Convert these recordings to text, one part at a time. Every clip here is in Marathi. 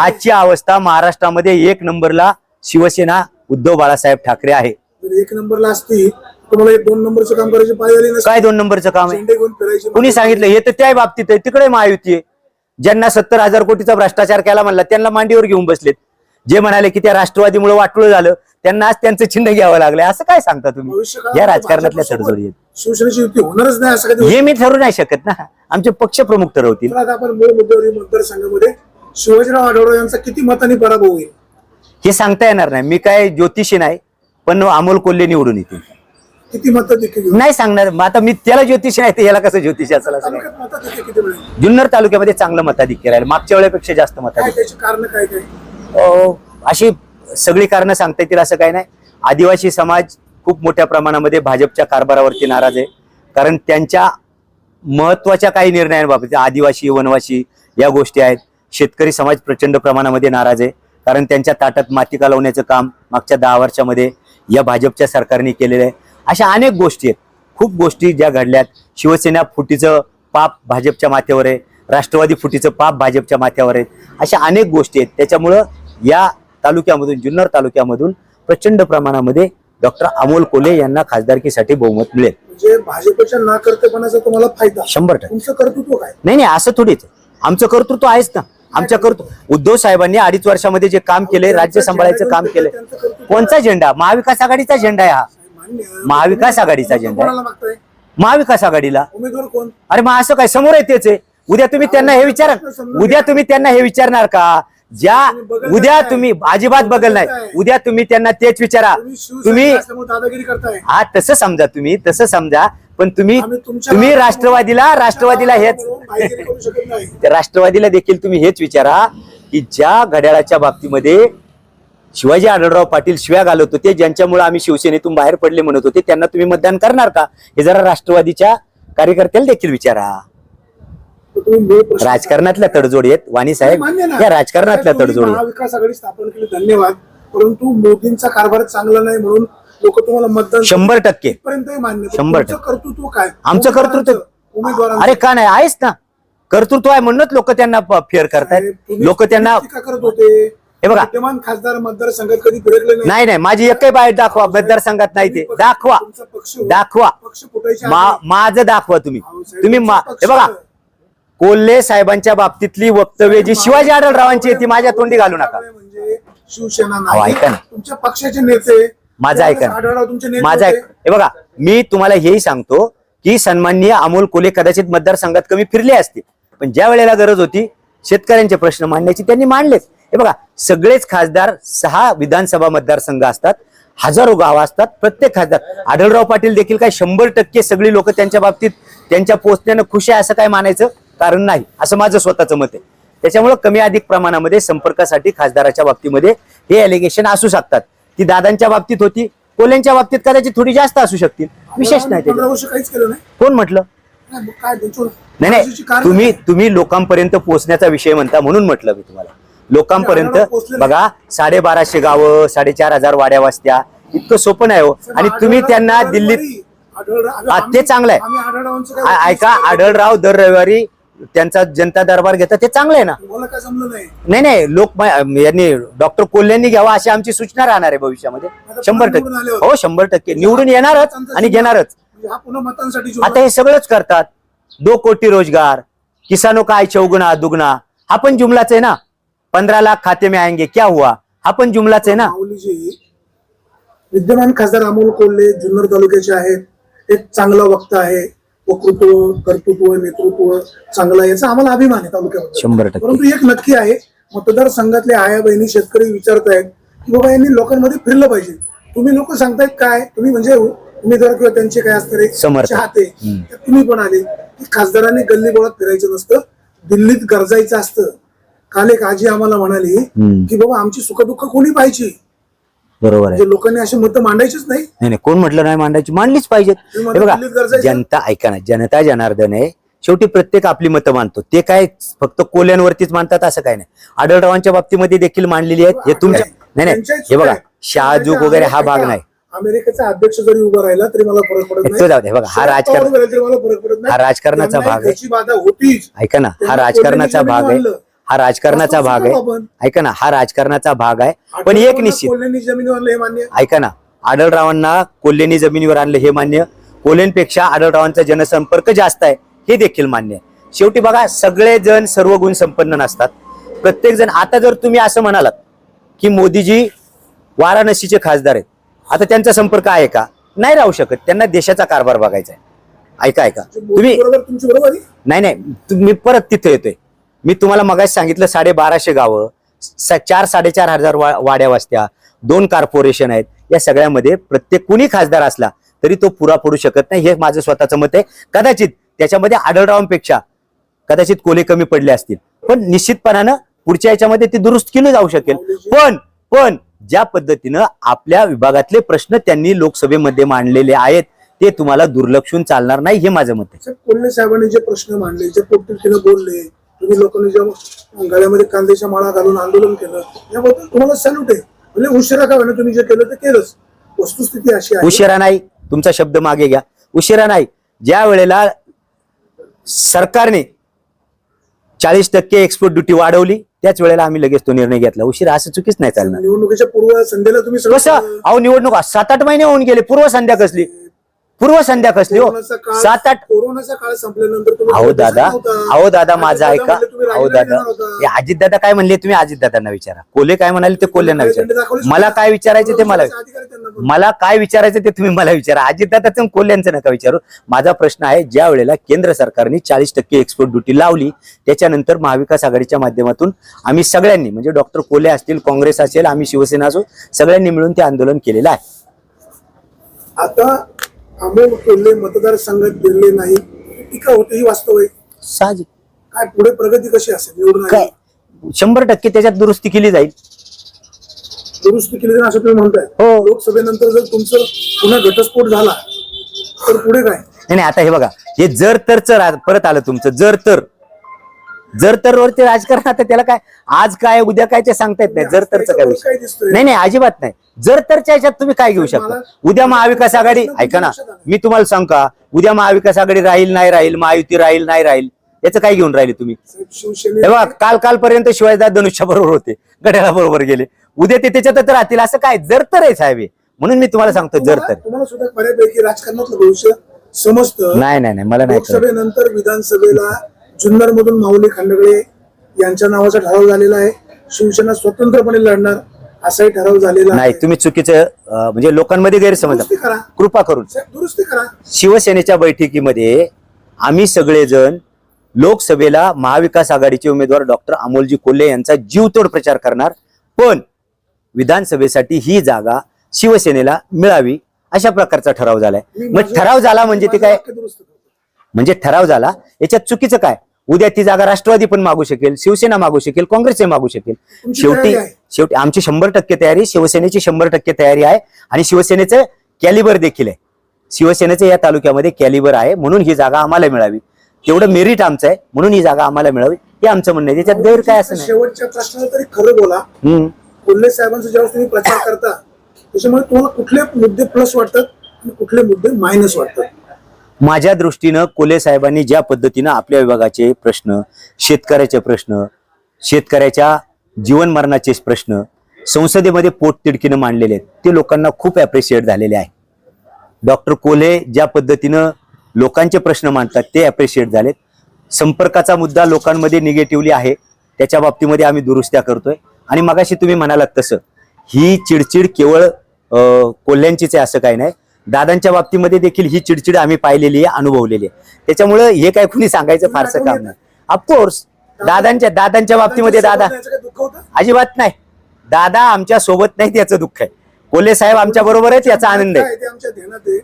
आजची अवस्था महाराष्ट्रामध्ये एक नंबरला शिवसेना उद्धव बाळासाहेब ठाकरे आहे. एक नंबरला असती तुम्हाला एक दोन नंबरचं काम करायची पाळी आली नसती. काय दोन नंबरचं काम आहे? कुणी सांगितलं? हे तर त्या बाबतीत आहे. तिकडे महायुती आहे. ज्यांना सत्तर हजार कोटीचा भ्रष्टाचार केला म्हणला त्यांना मांडीवर घेऊन बसलेत. जे म्हणाले की त्या राष्ट्रवादीमुळे वाटलं झालं त्यांना आज त्यांचं चिन्ह घ्यावं लागलं असं काय सांगता तुम्ही? या राजकारणातल्या तडजोडी शिवसेनेची युती होणारच नाही असं हे मी ठरवू नाही शकत ना. आमचे पक्ष प्रमुख ठरवतील. आपण मूळ मुद्द्यावर मतदारसंघामध्ये शिवाजीराव आढळराव यांचा किती मतांनी पराभव होईल? हे सांगता येणार नाही. मी काय ज्योतिषी नाही पण अमोल कोल्हे निवडून येतील. किती मतं देखील नाही सांगणार. मग आता मी त्याला ज्योतिषी नाही तर याला कसं ज्योतिषी असेल असं नाही. किती मिळेल? जुन्नर तालुक्यामध्ये चांगलं मताधिक्य राहील. मागच्या वेळेपेक्षा जास्त काय मताधिक्य त्याची कारण काय काय? अं, अशी सगळी कारणं सांगता येतील असं काही नाही. आदिवासी समाज खूप मोठ्या प्रमाणामध्ये भाजपच्या कारभारावरती नाराज आहे. कारण त्यांच्या महत्त्वाच्या काही निर्णयांबाबत आदिवासी वनवासी या गोष्टी आहेत. शेतकरी समाज प्रचंड प्रमाणामध्ये नाराज आहे. कारण त्यांच्या ताटात माती लावण्याचं काम मागच्या दहा वर्षामध्ये या भाजपच्या सरकारने केलेलं आहे. अशा अनेक गोष्टी आहेत. खूप गोष्टी ज्या घडल्यात. शिवसेना फुटीचं पाप भाजपच्या माथ्यावर आहे. राष्ट्रवादी फुटीचं पाप भाजपच्या माथ्यावर आहे. अशा अनेक गोष्टी आहेत. त्याच्यामुळं या तालुक्यामधून जुन्नर तालुक्यामधून प्रचंड प्रमाणामध्ये डॉक्टर अमोल कोल्हे यांना खासदारकीसाठी बहुमत मिळेल. म्हणजे भाजपच्या नाकर्तेपणाचा तुम्हाला फायदा. शंभर टक्के. कर्तृत्व काय? नाही नाही असं थोडीच. आमचं कर्तृत्व आहेच ना. आमच्या कर्तृत्व उद्धव साहेबांनी अडीच वर्षामध्ये जे काम केले राज्य सांभाळायचं काम कर्तृत्व कोणचा झेंडा? महाविकास आघाडीचा झेंडा आहे हा. महाविकास आघाडीचा झेंडा आहे. महाविकास आघाडीला. अरे मग असं काय? समोर आहे तेच आहे. उद्या तुम्ही त्यांना हे विचार. उद्या तुम्ही त्यांना हे विचारणार का? ज्या उद्या तुम्ही अजिबात बघल नाही. उद्या तुम्ही त्यांना तेच विचारा. तुम्ही हा तसं समजा तुम्ही तसं समजा पण तुम्ही तुम्ही राष्ट्रवादीला राष्ट्रवादीला हेच राष्ट्रवादीला देखील तुम्ही हेच विचारा की ज्या घड्याळाच्या बाबतीमध्ये शिवाजी आढळराव पाटील शिव्या घालत होते ज्यांच्यामुळे आम्ही शिवसेनेतून बाहेर पडले म्हणत होते त्यांना तुम्ही मतदान करणार का? हे जरा राष्ट्रवादीच्या कार्यकर्त्याला देखील विचारा. राजकारणातल्या तडजोडी आहेत वाणी साहेब. या राजकारणातल्या तडजोडी. महाविकास आघाडी स्थापन केली धन्यवाद. परंतु मोदींचा कारभार चांगला नाही म्हणून लोक तुम्हाला मतदान शंभर टक्के. पर्यंत मान्य शंभर तुमचं कर्तृत्व काय? आमचं कर्तृत्व उमेदवारांचं- उमेदवारांचं. अरे का नाही? आहेच ना. कर्तृत्व आहे म्हणूनच लोक त्यांना फेअर करतायत. तुम्ही लोक त्यांना टीका करत होते? हे बघा. विद्यमान खासदार मतदारसंघात कधी फिरकले नाही? नाही माझी एकही बाहेर दाखवा. मतदारसंघात नाही ते. तुम्ही पक्ष- दाखवा. तुमचा पक्ष हो. दाखवा. पक्ष मा- माझं दाखवा तुम्ही. तुम्ही तुमचा मा- पक्ष- हे बघा कोल्हे साहेबांच्या बाबतीतली वक्तव्य जी शिवाजी आढळरावांची आहे ती माझ्या तोंडी घालू नका. म्हणजे शिवसेना अहो, नाही. ऐका ना. तुमच्या पक्षाचे नेते माझं ऐका माझा होते. हे बघा मी तुम्हाला हेही सांगतो की सन्माननीय अमोल कोल्हे कदाचित मतदारसंघात कमी फिरले असते पण ज्या वेळेला गरज होती शेतकऱ्यांचे प्रश्न मांडण्याची त्यांनी मांडलेच. हे बघा सगळेच खासदार सहा विधानसभा मतदारसंघ असतात हजारो गाव असतात प्रत्येक खासदार. आढळराव पाटील देखील काय शंभर टक्के सगळी लोक त्यांच्या बाबतीत त्यांच्या पोचण्यानं खुश आहे असं काय मानायचं? कारण नाही. असं माझं स्वतःचं मत आहे. त्याच्यामुळे कमी अधिक प्रमाणामध्ये संपर्कासाठी खासदाराच्या बाबतीमध्ये हे एलिगेशन असू शकतात. ती दादांच्या बाबतीत होती कोल्यांच्या बाबतीत कदाचित थोडी जास्त असू शकतील विशेष नाही वर्ष काहीच केलं नाही कोण म्हटलं नाही, नाही तुम्ही? तुम्ही लोकांपर्यंत पोहोचण्याचा विषय म्हणता म्हणून म्हटलं मी तुम्हाला लोकांपर्यंत. बघा साडेबाराशे गावं साडेचार हजार वाड्या वस्त्या इतकं सोपं नाही हो आणि तुम्ही त्यांना दिल्लीत ते चांगलं आहे. ऐका. आढळराव दर रविवारी त्यांचा जनता दरबार घेतात ते चांगलं आहे ना? काय नाही? नाही लोक यांनी डॉक्टर कोल्ह्यांनी घ्यावा अशी आमची सूचना राहणार आहे भविष्यामध्ये. शंभर टक्के. हो शंभर टक्के. निवडून येणारच आणि घेणारच. आता हे सगळंच करतात. दो कोटी रोजगार. किसानों का आय चौगुना दुगना. हा पण जुमलाच आहे ना? पंधरा लाख खाते में आएंगे क्या हुआ? हा पण जुमलाच आहे ना? विद्यमान खासदार अमोल कोल्हे जुन्नर तालुक्याचे आहेत. एक चांगला वक्ता आहे. वक्तृत्व कर्तृत्व नेतृत्व चांगला याचा आम्हाला अभिमान आहे तालुक्यामध्ये. शंभर टक्के. परंतु एक नक्की आहे मतदारसंघातल्या आया बहिणी शेतकरी विचारतायत की बाबा यांनी लोकांमध्ये फिरलं पाहिजे. तुम्ही लोक सांगतायत काय? तुम्ही म्हणजे उमेदवार किंवा त्यांचे काय असणारे समर्थक. चाहते. हम्म. तुम्ही पण आले. की खासदारांनी गल्ली बोळात फिरायचं नसतं दिल्लीत गरजायचं असतं. काल एक आजी आम्हाला म्हणाली हम्म. की बाबा आमची सुखदुःख कोणी पाहिजे बरोबर आहे. म्हणजे लोकांनी अशी मतं मांडायचीच नाही. नाही नाही कोण म्हटलं नाही मांडायची मांडलीच पाहिजेत. हे बघा? जनता ऐका ना जनता जनार्दन आहे शेवटी प्रत्येक आपली मतं मानतो ते काय फक्त कोल्यांवरतीच मानतात असं काय नाही. आढळरावांच्या बाबतीमध्ये देखील मांडलेली आहेत. हे तुमच्या नाही नाही त्यांच्याही हे बघा चुका आहे. शहाजूक वगैरे हा भाग नाही. अमेरिकेचा अध्यक्ष जरी उभा राहिला तरी मला फरक पडत तो जाऊ दे, बघा, हा शरद राजकारण- पवार उभे राहिले तरी मला फरक पडत नाही. हा राजकारणाचा भाग आहे. त्याची बाधा होतीच. ऐका ना हा त्यांना राजकारणाचा कोल्ह्यांनी भाग आहे. मानलं. हा राजकारणाचा भाग आहे. ऐका ना हा राजकारणाचा भाग आहे. पण एक निश्चित जमिनीवर. ऐका ना आढळरावांना कोल्हेनी जमिनीवर आणलं हे मान्य. कोल्हेंपेक्षा आढळरावांचा जनसंपर्क जास्त आहे हे देखील मान्य आहे. शेवटी बघा सगळे जण सर्व गुण संपन्न नसतात. प्रत्येक जण आता जर तुम्ही असं म्हणालात की मोदीजी वाराणसीचे खासदार आहेत आता त्यांचा संपर्क आहे का? नाही राहू शकत. त्यांना देशाचा कारभार बघायचा आहे. ऐका ऐका. तुम्ही? नाही नाही. मी परत तिथे येतोय. मी तुम्हाला मगाशी सांगितलं साडे बाराशे गावं चार साडेचार हजार वा- वाड्या वस्त्या दोन कॉर्पोरेशन आहेत. या सगळ्यामध्ये प्रत्येक कुणी खासदार असला तरी तो पुरा पडू शकत नाही. हे माझं स्वतःचं मत आहे. कदाचित त्याच्यामध्ये आढळरावांपेक्षा कदाचित कोले कमी पडले असतील. पण निश्चितपणानं पुढच्या याच्यामध्ये ते दुरुस्त केलं जाऊ शकेल. पण पण ज्या पद्धतीनं आपल्या विभागातले प्रश्न त्यांनी लोकसभेमध्ये मांडलेले आहेत ते तुम्हाला दुर्लक्षून चालणार नाही हे माझं मत आहे. कोल्हे साहेबांनी जे प्रश्न मांडले जे बोलले तुम्ही लोकांनी ज्या गळ्यामध्ये कांद्याच्या माळा घालून आंदोलन केलं याबद्दल तुम्हाला सॅल्यूट आहे. म्हणजे उशिरा का होईना तुम्ही जे केलं ते केलंच. वस्तुस्थिती अशी आहे. उशिरा नाही. तुमचा शब्द मागे घ्या. उशिरा नाही. ज्या वेळेला सरकारने चाळीस टक्के एक्सपोर्ट ड्युटी वाढवली त्याच वेळेला आम्ही लगेच तो निर्णय घेतला. उशिरा असं चुकीच नाही चालणार. निवडणुकीच्या पूर्व संध्येला तुम्ही सगळं कसं? अहो निवडणूक सात आठ महिने होऊन गेले. पूर्व संध्या कसली? पूर्व संध्या कसली हो? कोरोनाचा काळ सात आठ कोरोनाचा काळ संपल्यानंतर तुम्ही अहो दादा. अहो दादा माझा ऐका. अहो दादा. हे अजितदादा काय म्हणले तुम्ही? अजितदादांना विचारा. कोले काय म्हणाले ते कोल्हेंना झेंडे विचारा. मला. काय विचारायचं ते मला. मला काय विचारायचं ते तुम्ही मला विचारा. अजितदादाचं आणि कोल्ह्यांचं नका विचारू. माझा प्रश्न आहे ज्या वेळेला केंद्र सरकारने चाळीस टक्के एक्सपोर्ट ड्युटी लावली त्याच्यानंतर महाविकास आघाडीच्या माध्यमातून आम्ही सगळ्यांनी म्हणजे डॉक्टर कोल्हे असतील काँग्रेस असेल आम्ही शिवसेना असो सगळ्यांनी मिळून ते आंदोलन केलेलं आहे. आता अमोल कोल्हे मतदारसंघात गेले नाही. टीका होते ही वास्तव आहे. साहजिक. काय पुढे प्रगती कशी असेल निवडून? काय? शंभर टक्के त्याच्यात दुरुस्ती केली जाईल. दुरुस्ती केली जाईल असं तुम्ही म्हणताय. हो. लोकसभेनंतर जर तुमचं पुन्हा घटस्फोट झाला तर पुढे काय? नाही नाही, आता हे बघा हे जर तरच परत आलं तुमचं जर तर. जर तर वरती राजकारण आता त्याला काय आज काय उद्या काय ते सांगता येत नाही जर तरच काय विषय. काय दिसतोय. नाही नाही अजिबात नाही. जर तरच्या ह्याच्यात तुम्ही काय घेऊ शकता? उद्या महाविकास आघाडी ऐका ना मी तुम्हाला सांग का? उद्या महाविकास आघाडी राहील नाही राहील महायुती राहील नाही राहील याचं काय घेऊन राहिले तुम्ही? हे बघा काल कालपर्यंत शिवाजीदास धनुष्या बरोबर होते गड्याला बरोबर गेले. उद्या ते त्याच्यातच राहतील असं काय? जर तर आहे साहेब. म्हणून मी तुम्हाला सांगतो जर तर. तुम्हाला सुद्धा बऱ्यापैकी राजकारणातलं भविष्य समजतं. नाही नाही नाही मला नाही. लोकसभेनंतर विधानसभेला जुन्नर मधून माऊली खांडगळे यांच्या नावाचा ठराव झालेला आहे. शिवसेना स्वतंत्रपणे लढणार. असाही ठराव झालेला नाही तुम्ही चुकीचं अं, म्हणजे लोकांमध्ये गैरसमज दुरुस्ती करा. कृपा करून. साहेब, दुरुस्ती करा. शिवसेनेच्या बैठकीमध्ये आम्ही सगळेजण लोकसभेला महाविकास आघाडीचे उमेदवार डॉक्टर अमोलजी कोल्हे यांचा जीवतोड प्रचार करणार. पण विधानसभेसाठी ही जागा शिवसेनेला मिळावी अशा प्रकारचा ठराव झालाय. मी मग माझं- ठराव झाला म्हणजे ते माझं काय? वाक्य दुरुस्त करतो. म्हणजे ठराव झाला. याच्यात चुकीचं काय? उद्या ती जागा राष्ट्रवादी पण मागू शकेल शिवसेना मागू शकेल काँग्रेसही मागू शकेल. तुमची शेवटी तयारी आहे. शेवटी आमची शंभर टक्के तयारी शिवसेनेची शंभर टक्के तयारी आहे आणि शिवसेनेचं कॅलिबर देखील आहे. शिवसेनेचं या तालुक्यामध्ये कॅलिबर आहे म्हणून ही जागा आम्हाला मिळावी. तेवढं मेरिट आमचं आहे म्हणून ही जागा आम्हाला मिळावी हे आमचं म्हणणं आहे. त्याच्यात गैर काय असं शेवटच्या प्रश्नाला तरी खरं बोला. कोल्हे साहेबांचा ज्यावेळेस तुम्ही प्रचार करता त्याच्यामुळे तुम्हाला कुठले मुद्दे प्लस वाटतात आणि कुठले मुद्दे मायनस वाटतात? माझ्या दृष्टीनं कोले साहेबांनी ज्या पद्धतीनं आपल्या विभागाचे प्रश्न शेतकऱ्याचे प्रश्न शेतकऱ्याच्या जीवन मरणाचे प्रश्न संसदेमध्ये पोटतिडकीनं मांडलेले आहेत. ते लोकांना खूप अप्रिशिएट झालेले आहे. डॉक्टर कोल्हे ज्या पद्धतीनं लोकांचे प्रश्न मांडतात ते अप्रिशिएट झालेत. संपर्काचा मुद्दा लोकांमध्ये निगेटिव्हली आहे त्याच्या बाबतीमध्ये आम्ही दुरुस्त्या करतोय. आणि मगाशी तुम्ही म्हणालात तसं ही चिडचिड केवळ कोल्ह्यांचीच आहे असं काही नाही. दादांच्या बाबतीमध्ये देखील ही चिडचिड आम्ही पाहिलेली आहे अनुभवलेली आहे. त्याच्यामुळं हे काय कुणी सांगायचं फारसं काम नाही. ऑफकोर्स दादांच्या दादांच्या बाबतीमध्ये दादा अजिबात नाही. दादा आमच्यासोबत नाहीत याचं दुःख आहे. कोल्हे साहेब आमच्या बरोबर आहेत याचा आनंद आहे.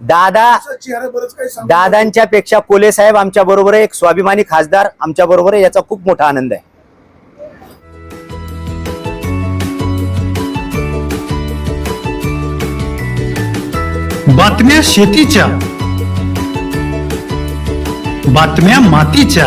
दादा तुमचा चेहरा बरंच काही सांगू दादांच्या पेक्षा कोले साहेब आमच्या बरोबर आहे एक स्वाभिमानी खासदार आमच्या बरोबर आहे याचा खूप मोठा आनंद आहे. बातम्या शेतीच्या बातम्या मातीच्या